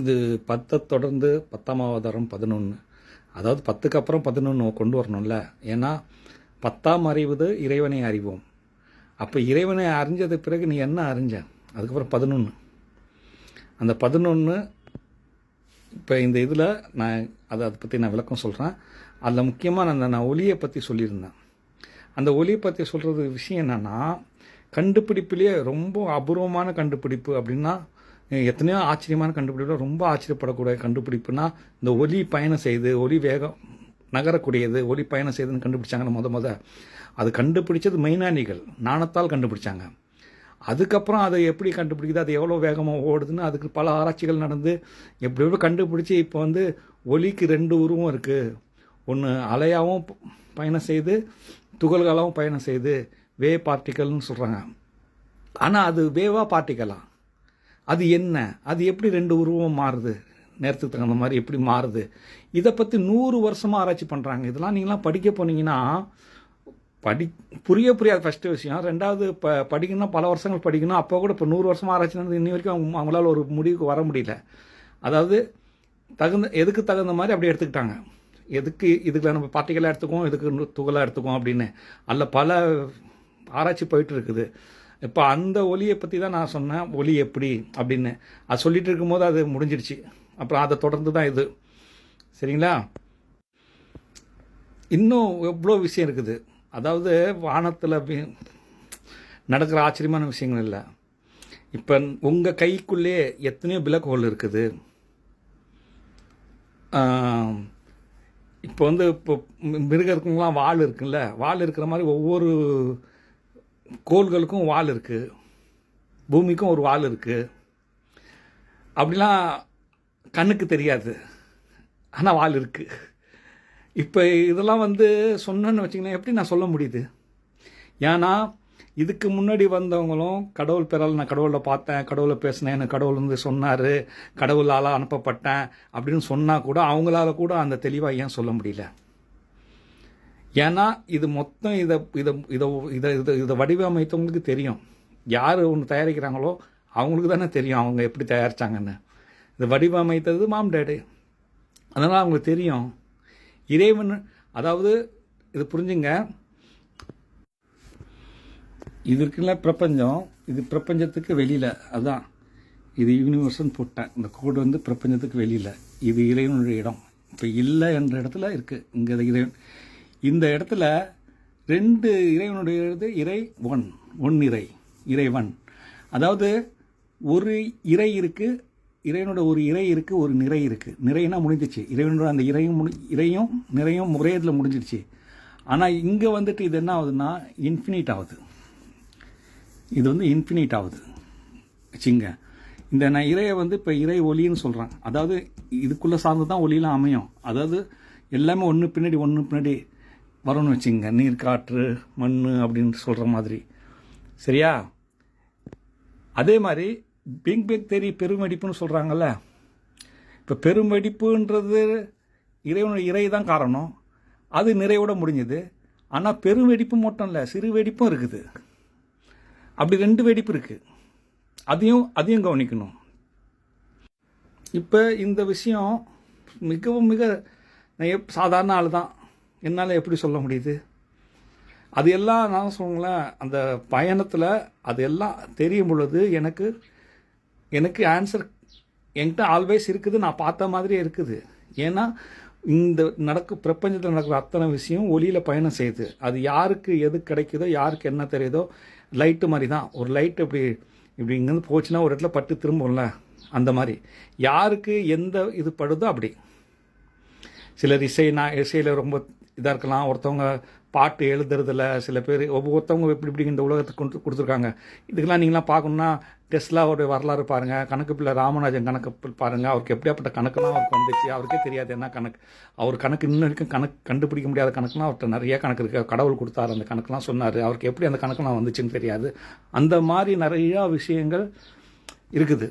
இது பத்தை தொடர்ந்து பத்தாம் அவதாரம் பதினொன்று அதாவது பத்துக்கு அப்புறம் பதினொன்று கொண்டு வரணும்ல. ஏன்னா பத்தாம் அறிவது இறைவனை அறிவோம். அப்போ இறைவனை அறிஞ்சது பிறகு நீ என்ன அறிஞ்ச? அதுக்கப்புறம் பதினொன்று அந்த பதினொன்று இப்போ இந்த இதில் நான் அதை அதை பற்றி நான் விளக்கம் சொல்கிறேன் அதில் முக்கியமாக நான் நான் ஒளியை பற்றி சொல்லியிருந்தேன். அந்த ஒளியை பற்றி சொல்கிறது விஷயம் என்னென்னா கண்டுபிடிப்புலேயே ரொம்ப அபூர்வமான கண்டுபிடிப்பு அப்படின்னா எத்தனையோ ஆச்சரியமான கண்டுபிடிப்பு ரொம்ப ஆச்சரியப்படக்கூடிய கண்டுபிடிப்புனா இந்த ஒலி பயணம் செய்து ஒலி வேகம் நகரக்கூடியது ஒலி பயணம் செய்துன்னு கண்டுபிடிச்சாங்கன்னு முத முத. அது கண்டுபிடிச்சது மெய்னானிகள் நாணத்தால் கண்டுபிடிச்சாங்க. அதுக்கப்புறம் அதை எப்படி கண்டுபிடிக்குது? அது எவ்வளோ வேகமாக ஓடுதுன்னு அதுக்கு பல ஆராய்ச்சிகள் நடந்து எப்படி எப்படி கண்டுபிடிச்சி இப்போ வந்து ஒலிக்கு ரெண்டு உருவம் இருக்குது ஒன்று அலையாகவும் பயணம் செய்து துகள்களாகவும் பயணம் செய்து வே பார்ட்டிக்கல்னு சொல்கிறாங்க ஆனால் அது வேவா பார்ட்டிக்கலா அது என்ன? அது எப்படி ரெண்டு உருவம் மாறுது? நேரத்துக்கு தகுந்த மாதிரி எப்படி மாறுது? இதை பற்றி நூறு வருஷமாக ஆராய்ச்சி பண்ணுறாங்க இதெல்லாம் நீங்களாம் படிக்க போனீங்கன்னா படி புரிய புரியாது ஃபஸ்ட்டு விஷயம். ரெண்டாவது ப படிக்கணும்னா பல வருஷங்கள் படிக்கணும். அப்போ கூட இப்போ நூறு வருஷமாக ஆராய்ச்சி நடந்தது. இன்னி வரைக்கும் அவங்க அவங்களால ஒரு முடிவுக்கு வர முடியல. அதாவது தகுந்த எதுக்கு தகுந்த மாதிரி அப்படி எடுத்துக்கிட்டாங்க. எதுக்கு இதுக்கு நம்ம பார்ட்டிகளாக எடுத்துக்குவோம் எதுக்கு துகளாக எடுத்துக்குவோம் அப்படின்னு. அதில் பல ஆராய்ச்சி போயிட்டு இருக்குது. இப்போ அந்த ஒலியை பற்றி தான் நான் சொன்னேன். ஒலி எப்படி அப்படின்னு. அது சொல்லிகிட்டு இருக்கும்போது அது முடிஞ்சிடுச்சு அப்புறம் அதை தொடர்ந்து தான் இது. சரிங்களா? இன்னும் எவ்வளோ விஷயம் இருக்குது? அதாவது வானத்தில் நடக்கிற ஆச்சரியமான விஷயங்கள் இல்லை. இப்போ உங்கள் கைக்குள்ளே எத்தனையோ பிளக் ஹோல் இருக்குது இப்போ வந்து இப்போ மிருகத்துக்குலாம் வால் இருக்குல்ல. வால் இருக்கிற மாதிரி ஒவ்வொரு கோள்களுக்கும் வால் இருக்குது பூமிக்கும் ஒரு வால் இருக்குது அப்படிலாம் கண்ணுக்கு தெரியாது. ஆனால் வால் இருக்குது இப்போ இதெல்லாம் வந்து சொன்னேன்னு வச்சிங்கன்னா எப்படி நான் சொல்ல முடியுது? ஏன்னா இதுக்கு முன்னாடி வந்தவங்களும் கடவுள் பெறால் நான் கடவுளை பார்த்தேன் கடவுளை பேசினேன் எனக்கு கடவுள் வந்து சொன்னார் கடவுளால் அனுப்பப்பட்டேன் அப்படின்னு சொன்னால் கூட அவங்களால கூட அந்த தெளிவாக ஏன் சொல்ல முடியல? ஏன்னா இது மொத்தம் இதை இதை இதை இதை இதை இதை வடிவமைத்தவங்களுக்கு தெரியும். யார் ஒன்று தயாரிக்கிறாங்களோ அவங்களுக்கு தானே தெரியும் அவங்க எப்படி தயாரித்தாங்கன்னு இதை வடிவமைத்தது மாம் டேடு. அதனால் அவங்களுக்கு தெரியும். இறைவன் அதாவது இது புரிஞ்சுங்க. இது இருக்குல்ல பிரபஞ்சம் இது பிரபஞ்சத்துக்கு வெளியில். அதுதான் இது யூனிவர்ஸ்னு போட்டேன். இந்த கோடு வந்து பிரபஞ்சத்துக்கு வெளியில். இது இறைவனுடைய இடம். இப்போ இல்லை என்ற இடத்துல இருக்குது இங்கே இறைவன் இந்த இடத்துல ரெண்டு இறைவனுடைய இறை ஒன் ஒன் இறை இறைவன் அதாவது ஒரு இறை இருக்குது இறைவனோட ஒரு இறை இருக்குது ஒரு நிறை இருக்குது நிறைனா முடிஞ்சிச்சு. இறைவனோட அந்த இறையும் முடி இறையும் நிறையும் ஒரே இதில் முடிஞ்சிடுச்சு. ஆனால் இங்கே வந்துட்டு இது என்ன ஆகுதுன்னா இன்ஃபினிட் ஆகுது. இது வந்து இன்ஃபினிட் ஆகுது. வச்சுங்க. இந்த நான் இறையை வந்து இப்போ இறை ஒலின்னு சொல்கிறேன் அதாவது இதுக்குள்ளே சார்ந்து தான் ஒலியெலாம் அமையும். அதாவது எல்லாமே ஒன்று பின்னாடி ஒன்று பின்னாடி வரும்னு வச்சுங்க. நீர் காற்று மண் அப்படின்னு சொல்கிற மாதிரி. சரியா? அதே மாதிரி பிங் பேக் தேரி பெருமடிப்புன்னு சொல்கிறாங்கல்ல இப்போ பெருமடிப்புன்றது இறைவனுடைய இறை தான் காரணம். அது நிறைவோட முடிஞ்சது. ஆனால் பெருவெடிப்பு மட்டும் இல்லை சிறு வெடிப்பும் இருக்குது. அப்படி ரெண்டு வெடிப்பு இருக்குது அதையும் அதையும் கவனிக்கணும். இப்போ இந்த விஷயம் மிகவும் மிக சாதாரண ஆள் தான் என்னால் எப்படி சொல்ல முடியுது? அது எல்லாம் நான் சொல்லுங்களேன் அந்த பயணத்தில் அது எல்லாம் தெரியும் பொழுது எனக்கு எனக்கு ஆன்சர் என்கிட்ட ஆல்வேஸ் இருக்குது நான் பார்த்த மாதிரியே இருக்குது. ஏன்னா இந்த நடக்கு பிரபஞ்சத்தில் நடக்கிற அத்தனை விஷயம் ஒளியில் பயணம் செய்யுது. அது யாருக்கு எது கிடைக்குதோ யாருக்கு என்ன தெரியுதோ லைட்டு மாதிரி தான். ஒரு லைட் இப்படி இப்படி இங்கேருந்து போச்சுன்னா ஒரு இடத்துல பட்டு திரும்பும்ல அந்த மாதிரி. யாருக்கு எந்த இது படுதோ அப்படி. சிலர் இசை நான் இசையில் ரொம்ப இதாக இருக்கலாம். ஒருத்தவங்க பாட்டு எழுதுறதுல சில பேர் ஒவ்வொருத்தவங்க எப்படி இப்படி இந்த உலகத்துக்கு கொண்டு கொடுத்துருக்காங்க. இதுக்கெல்லாம் நீங்களாம் பார்க்கணுன்னா டெஸ்லாவோடைய வரலாறு பாருங்கள் கணக்கு பிள்ளை ராமராஜன் கணக்கு பாருங்கள் அவருக்கு எப்படியாப்பட்ட கணக்கெல்லாம் அவருக்கு வந்துச்சு. அவருக்கே தெரியாது என்ன கணக்கு. அவர் கணக்கு இன்னும் வரைக்கும் கணக்கு கண்டுபிடிக்க முடியாத கணக்குலாம் அவர்கிட்ட நிறைய கணக்கு இருக்குது கடவுள் கொடுத்தாரு அந்த கணக்கெலாம் சொன்னார். அவருக்கு எப்படி அந்த கணக்கெலாம் வந்துச்சுன்னு தெரியாது. அந்த மாதிரி நிறையா விஷயங்கள் இருக்குது.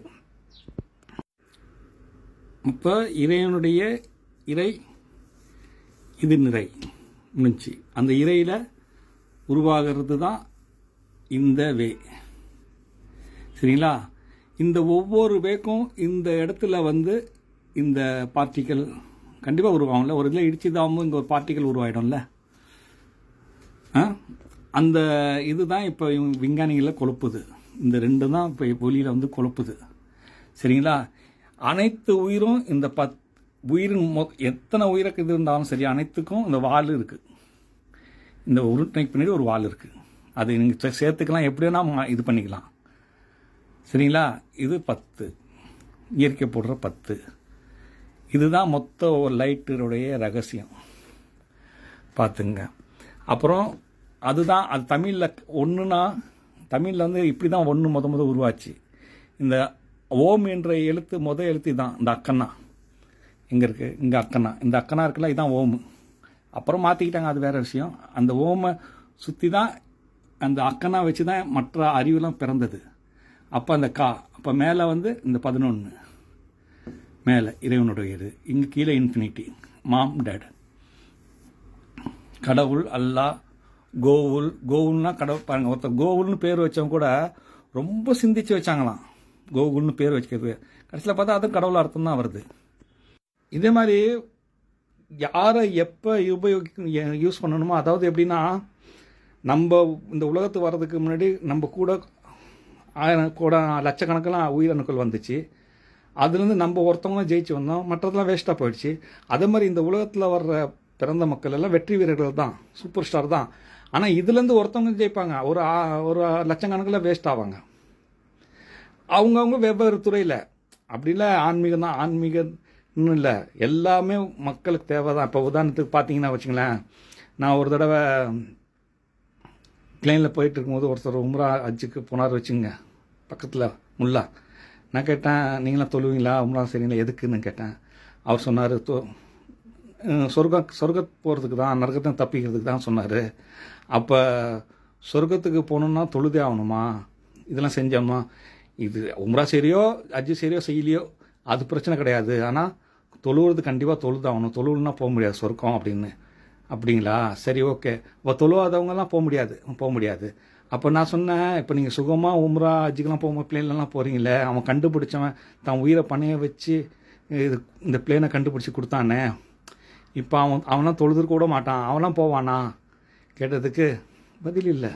இப்போ இறைவனுடைய இறை இது நிறை முடிஞ்சு அந்த இறையில் உருவாகிறது தான் இந்த வே. சரிங்களா? இந்த ஒவ்வொரு வேக்கும் இந்த இடத்துல வந்து இந்த பார்ட்டிக்கல் கண்டிப்பாக உருவாகும்ல. ஒரு இதில் இடிச்சுதாகவும் இங்கே ஒரு பார்ட்டிக்கல் உருவாயிடும்ல. ஆ? அந்த இதுதான் இப்போ விஞ்ஞானிகளை கொழுப்புது. இந்த ரெண்டு தான் இப்போ ஒலியில் வந்து கொழுப்புது. சரிங்களா? அனைத்து உயிரும் இந்த பத் உயிரின் மொ எத்தனை உயிருக்கு இது இருந்தாலும் சரி அனைத்துக்கும் இந்த வால் இருக்குது இந்த உருட்டைக்கு பின்னாடி ஒரு வால் இருக்குது அது நீங்கள் சேர்த்துக்கலாம். எப்படி வேணா இது பண்ணிக்கலாம். சரிங்களா? இது பத்து. இயற்கை போடுற பத்து. இதுதான் மொத்த லைட்டருடைய ரகசியம். பார்த்துங்க. அப்புறம் அதுதான் அது தமிழில் ஒன்றுனா தமிழில் வந்து இப்படி தான் ஒன்று முத முத உருவாச்சு. இந்த ஓம் என்ற எழுத்து முத எழுத்து தான் இந்த அக்கன்னா. எங்கே இருக்குது இங்கே அக்கனா இந்த அக்கனா இருக்குல்ல இதுதான் ஓமு. அப்புறம் மாற்றிக்கிட்டாங்க அது வேறு விஷயம். அந்த ஓமை சுற்றி தான் அந்த அக்கனா வச்சு தான் மற்ற அறிவுலாம் பிறந்தது. அப்போ அந்த கா அப்போ மேலே வந்து இந்த பதினொன்று மேலே இறைவனுடைய இது. இங்கே கீழே இன்ஃபினிட்டி மாம் டேட் கடவுள் அல்லாஹ் கோவுல். கோவுல்னா கடவுள் பாருங்கள் ஒருத்தர் கோவுல்னு பேர் வச்சவங்க கூட ரொம்ப சிந்திச்சு வச்சாங்களாம். கோகுல்னு பேர் வச்சுக்கிறது. கடைசியில் பார்த்தா அதுவும் கடவுள் அர்த்தம் தான் வருது. இதே மாதிரி யாரை எப்போ உபயோகி யூஸ் பண்ணணுமோ அதாவது எப்படின்னா நம்ம இந்த உலகத்துக்கு வர்றதுக்கு முன்னாடி நம்ம கூட ஆயிரம் கூட லட்சக்கணக்கெல்லாம் உயிரணுக்கள் வந்துச்சு. அதுலேருந்து நம்ம ஒருத்தவங்களும் ஜெயிச்சு வந்தோம். மற்றதெல்லாம் வேஸ்ட்டாக போயிடுச்சு. அதே மாதிரி இந்த உலகத்தில் வர்ற பிறந்த மக்கள் எல்லாம் வெற்றி வீரர்கள் தான் சூப்பர் ஸ்டார் தான். ஆனால் இதுலேருந்து ஒருத்தவங்க ஜெயிப்பாங்க. ஒரு ஒரு லட்சக்கணக்கில் வேஸ்ட் ஆவாங்க. அவங்கவுங்க வெவ்வேறு துறையில். அப்படி இல்லை ஆன்மீகம் தான் ஒன்றும் இல்லை எல்லாமே மக்களுக்கு தேவை தான் இப்போ உதாரணத்துக்கு பார்த்தீங்கன்னா வச்சுங்களேன் நான் ஒரு தடவை பிளேனில் போயிட்டு இருக்கும்போது ஒருத்தர் உம்ரா அஜிக்கு போனார் வச்சுங்க பக்கத்தில் முல்லா. நான் கேட்டேன் நீங்களாம் தொழுவீங்களா? உம்ரா சரிங்களா எதுக்குன்னு கேட்டேன். அவர் சொன்னார் தொ சொர்க்க சொர்க்கம் போகிறதுக்கு தான் நரகத்தை தப்பிக்கிறதுக்கு தான் சொன்னார். அப்போ சொர்க்கத்துக்கு போகணுன்னா தொழுதே ஆகணுமா? இதெல்லாம் செஞ்சோமா? இது உம்ரா சரியோ அஜ்ஜு சரியோ செய்யலையோ அது பிரச்சனை கிடையாது. ஆனால் தொழுவுறது கண்டிப்பாக தொழுதாகணும். தொழுவுனா போக முடியாது. சொர்க்கம் அப்படின்னு. அப்படிங்களா? சரி ஓகே. இப்போ தொழுவாதவங்கலாம் போக முடியாது. போக முடியாது. அப்போ நான் சொன்னேன் இப்போ நீங்கள் சுகமாக உம்ரா அஜிக்கெலாம் போகும்போது பிளேன்லாம் போகிறீங்களே அவன் கண்டுபிடிச்சவன் தான் உயிரை பணைய வச்சு இது இந்த பிளேனை கண்டுபிடிச்சி கொடுத்தானே? இப்போ அவன் அவனாம் தொழுதுருக்க கூட மாட்டான். அவன்லாம் போவானா? கேட்டதுக்கு பதில் இல்லை.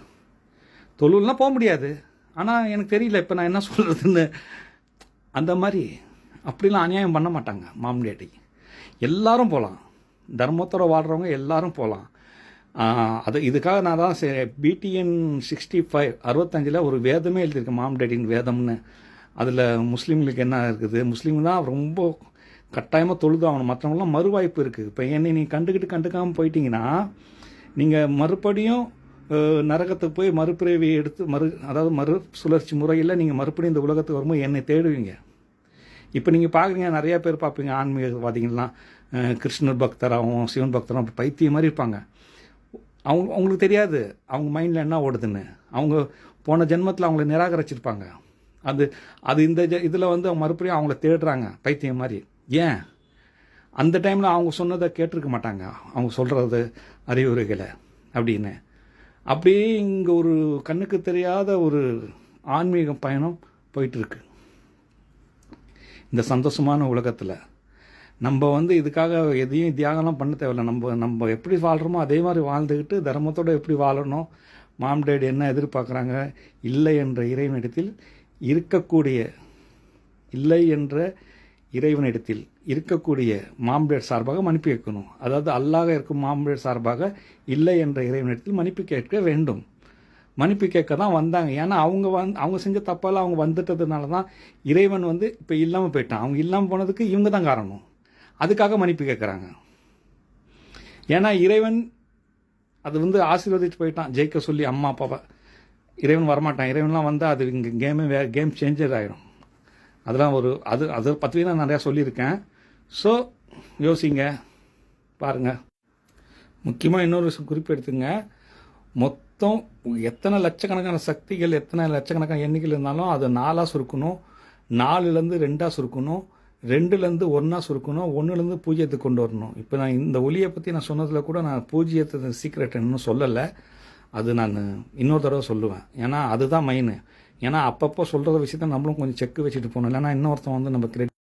தொழுலாம் போக முடியாது. ஆனால் எனக்கு தெரியல இப்போ நான் என்ன சொல்கிறதுன்னு அந்த மாதிரி அப்படிலாம் அநியாயம் பண்ண மாட்டாங்க மாமடியாட்டி எல்லாரும் போகலாம் தர்மத்தோட வாழ்கிறவங்க எல்லாரும் போகலாம் அது இதுக்காக நான் தான் பிடிஎன் சிக்ஸ்டி ஃபைவ் அறுபத்தஞ்சில் ஒரு வேதமே எழுதியிருக்கேன் மாமடேடின் வேதம்னு. அதில் முஸ்லீம்களுக்கு என்ன இருக்குது? முஸ்லீம் தான் ரொம்ப கட்டாயமாக தொழுதாகணும். மற்றவங்களாம் மறுவாய்ப்பு இருக்குது இப்போ என்னை நீ கண்டுக்கிட்டு கண்டுக்காமல் போயிட்டீங்கன்னா நீங்கள் மறுபடியும் நரகத்துக்கு போய் மறுபிறவி எடுத்து மறு அதாவது மறு சுழற்சி முறையில் நீங்கள் மறுபடியும் இந்த உலகத்துக்கு வரும்போது என்னை தேடுவீங்க. இப்போ நீங்கள் பார்க்குறீங்க நிறையா பேர் பார்ப்பீங்க ஆன்மீகவாதிகள்லாம் கிருஷ்ணர் பக்தராகவும் சிவன் பக்தராகவும் பைத்தியம் மாதிரி இருப்பாங்க. அவங்க அவங்களுக்கு தெரியாது அவங்க மைண்டில் என்ன ஓடுதுன்னு. அவங்க போன ஜென்மத்தில் அவங்கள நிராகரிச்சிருப்பாங்க. அது அது இந்த இதில் வந்து அவங்க மறுபடியும் அவங்கள தேடுறாங்க பைத்தியம் மாதிரி. ஏன்? அந்த டைமில் அவங்க சொன்னதை கேட்டிருக்க மாட்டாங்க. அவங்க சொல்கிறது அறிவுரைகளை அப்படின்னு. அப்படியே இங்கே ஒரு கண்ணுக்கு தெரியாத ஒரு ஆன்மீக பயணம் போயிட்டுருக்கு இந்த சந்தோஷமான உலகத்தில் நம்ம வந்து இதுக்காக எதையும் தியாகம்லாம் பண்ண தேவையில்ல. நம்ம நம்ம எப்படி வாழ்கிறோமோ அதே மாதிரி வாழ்ந்துக்கிட்டு தர்மத்தோடு எப்படி வாழணும் மாம் டேடி என்ன எதிர்பார்க்குறாங்க இல்லை என்ற இறைவனிடத்தில் இருக்கக்கூடிய இல்லை என்ற இறைவனிடத்தில் இருக்கக்கூடிய மாம்பேட் சார்பாக மன்னிப்பு கேட்கணும். அதாவது அல்லாக இருக்கும் மாம்பேட் சார்பாக இல்லை என்ற இறைவனிடத்தில் மன்னிப்பு கேட்க வேண்டும். மன்னிப்பு கேட்க தான் வந்தாங்க. ஏன்னா அவங்க வந் அவங்க செஞ்ச தப்பால் அவங்க வந்துட்டதுனால தான் இறைவன் வந்து இப்போ இல்லாமல் போயிட்டான். அவங்க இல்லாமல் போனதுக்கு இவங்க தான் காரணம். அதுக்காக மன்னிப்பு கேட்குறாங்க. ஏன்னா இறைவன் அது வந்து ஆசீர்வதிச்சு போயிட்டான். ஜெயிக்க சொல்லி அம்மா அப்பாவை இறைவன் வரமாட்டான். இறைவன்லாம் வந்தால் அது இங்கே கேமே வே கேம் சேஞ்சர் ஆகிடும் அதெல்லாம் ஒரு அது அதை பற்றி நான் நிறையா சொல்லியிருக்கேன். ஸோ யோசிங்க. பாருங்கள் முக்கியமாக இன்னொரு விஷயம் குறிப்பு எடுத்துங்க. மொத்தம் எத்தனை லட்சக்கணக்கான சக்திகள் எத்தனை லட்சக்கணக்கான எண்ணிக்கைகள் இருந்தாலும் அது நாலாக சுருக்கணும். நாலுலேருந்து ரெண்டாக சுருக்கணும். ரெண்டுலேருந்து ஒன்றா சுருக்கணும். ஒன்றுலேருந்து பூஜ்ஜியத்துக்கு கொண்டு வரணும். இப்போ நான் இந்த ஒளியை பற்றி நான் சொன்னதில் கூட நான் பூஜ்ஜியத்தை சீக்ரெட் இன்னும் சொல்லலை. அது நான் இன்னொரு தடவை சொல்லுவேன். ஏன்னா அதுதான் மெயின் ஏன்னா அப்பப்போ சொல்கிற விஷயத்த நம்மளும் கொஞ்சம் செக் வச்சுட்டு போகணும். இல்லைன்னா இன்னொருத்தன் வந்து நம்ம கிரெடிட்